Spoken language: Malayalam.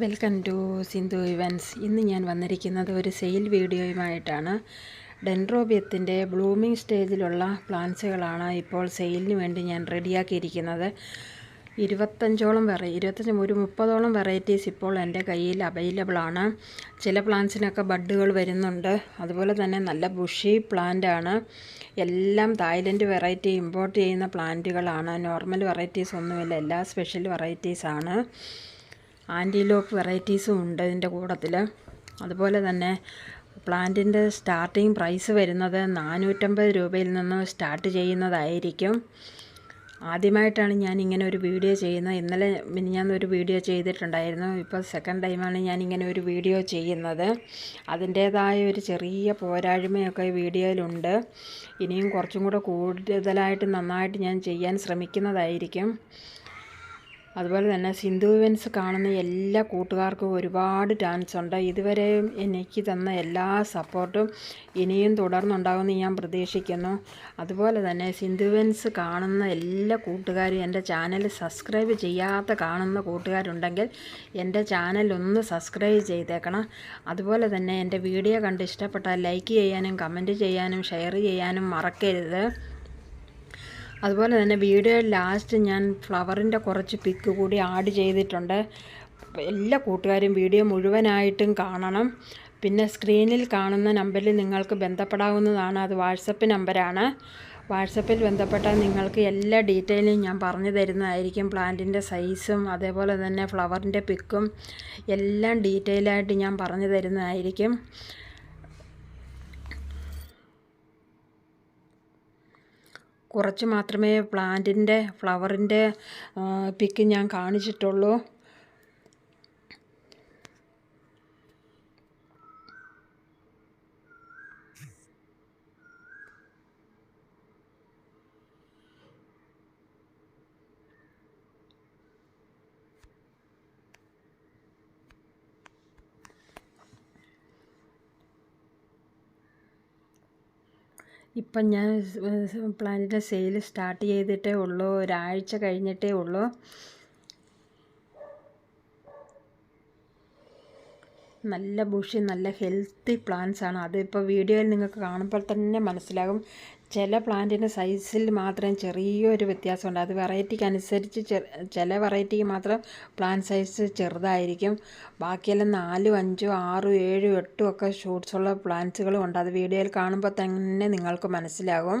വെൽക്കം ടു സിന്ധു ഇവൻസ് ഇന്ന് ഞാൻ വന്നിരിക്കുന്നത് ഒരു സെയിൽ വീഡിയോയുമായിട്ടാണ് ഡെൻഡ്രോബിയത്തിന്റെ ബ്ലൂമിംഗ് സ്റ്റേജിലുള്ള പ്ലാന്റ്സുകളാണ് ഇപ്പോൾ സെയിലിന് വേണ്ടി ഞാൻ റെഡിയാക്കിയിരിക്കുന്നത് ഇരുപത്തഞ്ചോളം വെറൈ ഇരുപത്തഞ്ച് ഒരു മുപ്പതോളം വെറൈറ്റീസ് ഇപ്പോൾ എന്റെ കയ്യിൽ അവൈലബിളാണ് ചില പ്ലാന്റ്സിനൊക്കെ ബഡ്ഡുകൾ വരുന്നുണ്ട്. അതുപോലെ തന്നെ നല്ല ബുഷി പ്ലാന്റ് ആണ്. എല്ലാം തായ്ലൻഡ് വെറൈറ്റി ഇമ്പോർട്ട് ചെയ്യുന്ന പ്ലാന്റുകളാണ് നോർമൽ വെറൈറ്റീസ് ഒന്നുമില്ല. എല്ലാ സ്പെഷ്യൽ വെറൈറ്റീസ് ആണ് ആന്റിലോപ്പ് വെറൈറ്റീസും ഉണ്ട് ഇതിന്റെ കൂട്ടത്തിൽ അതുപോലെ തന്നെ പ്ലാന്റിന്റെ സ്റ്റാർട്ടിങ് പ്രൈസ് വരുന്നത് നാനൂറ്റമ്പത് രൂപയിൽ നിന്ന് സ്റ്റാർട്ട് ചെയ്യുന്നതായിരിക്കും. ആദ്യമായിട്ടാണ് ഞാൻ ഇങ്ങനെ ഒരു വീഡിയോ ചെയ്യുന്നത്. ഇന്നലെ ഞാൻ ഒരു വീഡിയോ ചെയ്തിട്ടുണ്ടായിരുന്നു. ഇപ്പോൾ സെക്കൻഡ് ടൈമാണ് ഞാൻ ഇങ്ങനെ ഒരു വീഡിയോ ചെയ്യുന്നത്. അതിന്റേതായ ഒരു ചെറിയ പോരായ്മയൊക്കെ വീഡിയോയിലുണ്ട്. ഇനിയും കുറച്ചും കൂടെ കൂടുതലായിട്ട് നന്നായിട്ട് ഞാൻ ചെയ്യാൻ ശ്രമിക്കുന്നതായിരിക്കും. അതുപോലെ തന്നെ സിന്ധു ഇവൻസ് കാണുന്ന എല്ലാ കൂട്ടുകാർക്കും ഒരുപാട് ചാൻസ് ഉണ്ട്. ഇതുവരെയും എനിക്ക് തന്ന എല്ലാ സപ്പോർട്ടും ഇനിയും തുടർന്നുണ്ടാകുമെന്ന് ഞാൻ പ്രതീക്ഷിക്കുന്നു. അതുപോലെ തന്നെ സിന്ധു ഇവൻസ് കാണുന്ന എല്ലാ കൂട്ടുകാരും എന്റെ ചാനൽ സബ്സ്ക്രൈബ് ചെയ്യാത്ത കാണുന്ന കൂട്ടുകാരുണ്ടെങ്കിൽ എന്റെ ചാനൽ ഒന്ന് സബ്സ്ക്രൈബ് ചെയ്തേക്കണം. അതുപോലെ തന്നെ എന്റെ വീഡിയോ കണ്ട് ഇഷ്ടപ്പെട്ടാൽ ലൈക്ക് ചെയ്യാനും കമന്റ് ചെയ്യാനും ഷെയർ ചെയ്യാനും മറക്കരുത്. അതുപോലെ തന്നെ വീഡിയോ ലാസ്റ്റ് ഞാൻ ഫ്ലവറിന്റെ കുറച്ച് പിക്ക് കൂടി ആഡ് ചെയ്തിട്ടുണ്ട്. എല്ലാ കൂട്ടുകാരും വീഡിയോ മുഴുവനായിട്ടും കാണണം. പിന്നെ സ്ക്രീനിൽ കാണുന്ന നമ്പറിൽ നിങ്ങൾക്ക് ബന്ധപ്പെടാവുന്നതാണ്. അത് വാട്സപ്പ് നമ്പരാണ് വാട്സപ്പിൽ ബന്ധപ്പെട്ടാൽ നിങ്ങൾക്ക് എല്ലാ ഡീറ്റെയിലും ഞാൻ പറഞ്ഞു തരുന്നതായിരിക്കും. പ്ലാന്റിന്റെ സൈസും അതേപോലെ തന്നെ ഫ്ലവറിന്റെ പിക്കും എല്ലാം ഡീറ്റെയിലായിട്ട് ഞാൻ പറഞ്ഞു തരുന്നതായിരിക്കും. കുറച്ച് മാത്രമേ പ്ലാന്റിന്റെ ഫ്ലവറിന്റെ പിക്ക് ഞാൻ കാണിച്ചിട്ടുള്ളൂ. ഇപ്പം ഞാൻ പ്ലാന്റിന്റെ സെയിൽ സ്റ്റാർട്ട് ചെയ്തിട്ടേ ഉള്ളൂ. ഒരാഴ്ച കഴിഞ്ഞിട്ടേ ഉള്ളൂ. നല്ല ബുഷി നല്ല ഹെൽത്തി പ്ലാന്റ്സ് ആണ് അതിപ്പോൾ വീഡിയോയിൽ നിങ്ങൾക്ക് കാണുമ്പോൾ തന്നെ മനസ്സിലാകും. ചില പ്ലാന്റിന്റെ സൈസിൽ മാത്രം ചെറിയൊരു വ്യത്യാസമുണ്ട്. അത് വെറൈറ്റിക്ക് അനുസരിച്ച് ചില വെറൈറ്റിക്ക് മാത്രം പ്ലാന്റ് സൈസ് ചെറുതായിരിക്കും. ബാക്കിയെല്ലാം നാലും അഞ്ചും ആറും ഏഴും എട്ടും ഒക്കെ ഷൂട്ട്സുള്ള പ്ലാന്റ്സുകളും ഉണ്ട്. അത് വീഡിയോയിൽ കാണുമ്പോൾ തന്നെ നിങ്ങൾക്ക് മനസ്സിലാകും.